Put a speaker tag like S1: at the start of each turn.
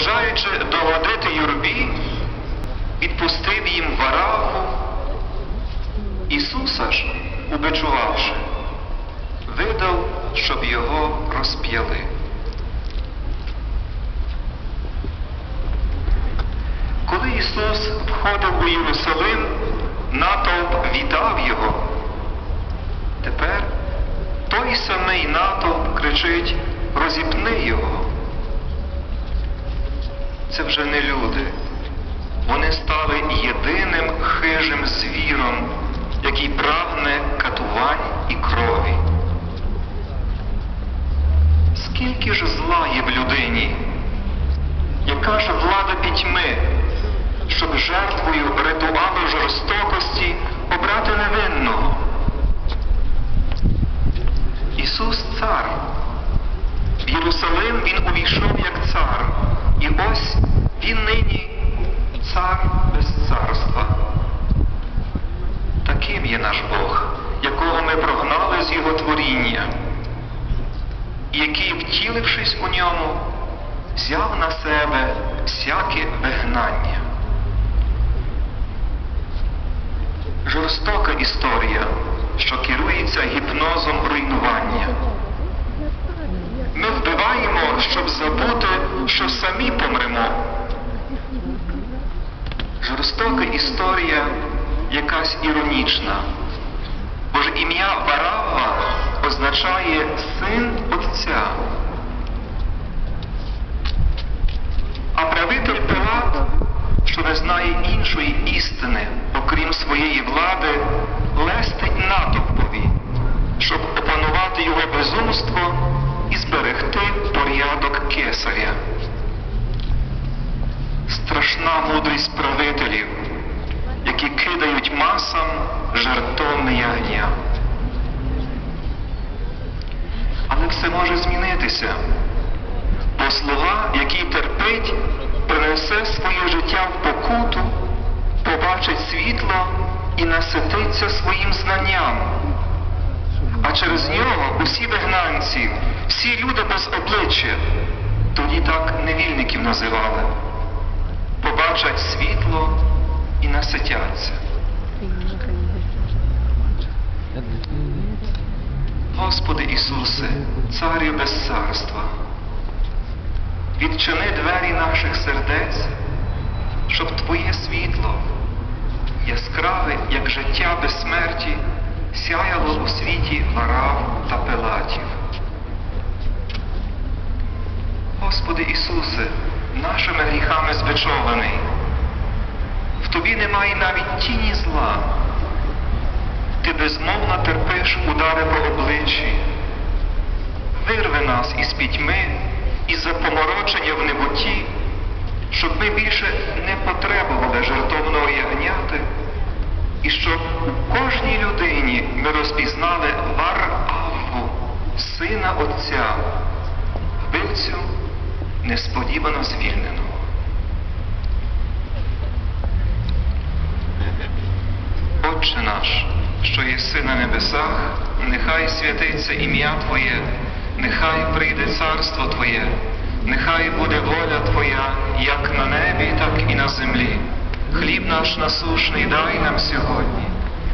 S1: бажаючи догодити юрбі, відпустив їм вараву, Ісуса ж, убичувавши, видав, щоб його розп'яли. Коли Ісус входив у Єрусалим, натовп вітав Його. Тепер той самий натовп кричить розіпни Його. Це вже не люди. Вони стали єдиним хижим звіром, який прагне катувань і крові. Скільки ж зла є в людині, яка ж влада пітьми, щоб жертвою ритуалу жорстокості обрати невинного? Ісус цар. В Єрусалим Він увійшов як цар. І ось Він нині цар без царства. Таким є наш Бог, якого ми прогнали з Його творіння, і який, втілившись у ньому, взяв на себе всяке вигнання. Жорстока історія, що керується гіпнозом руйнування. Ми вбиваємо, щоб забути, що самі помремо. Жорстока історія якась іронічна, бо ж ім'я Варава іншої істини, окрім своєї влади, світло і насититься своїм знанням. А через нього усі вигнанці, всі люди без обличчя, тоді так невільників називали, побачать світло і наситяться. Господи Ісусе, Царю без царства, відчини двері наших сердець, щоб Твоє світло, яскраве, як життя без смерті, сяяло у світі варав та пилатів. Господи Ісусе, нашими гріхами збичований, в Тобі немає навіть тіні зла. Ти безмовно терпиш удари по обличчі. Вирви нас із пітьми і запоморочення в небуті, щоб ми більше не потребували жертовного ягняти, у кожній людині ми розпізнали Вар-Авву, сина Отця, вбивцю несподівано звільненого. Отче наш, що єси на небесах, нехай святиться ім'я Твоє, нехай прийде царство Твоє, нехай буде воля Твоя, як на небі, так і на землі. Хліб наш насушний дай нам сьогодні,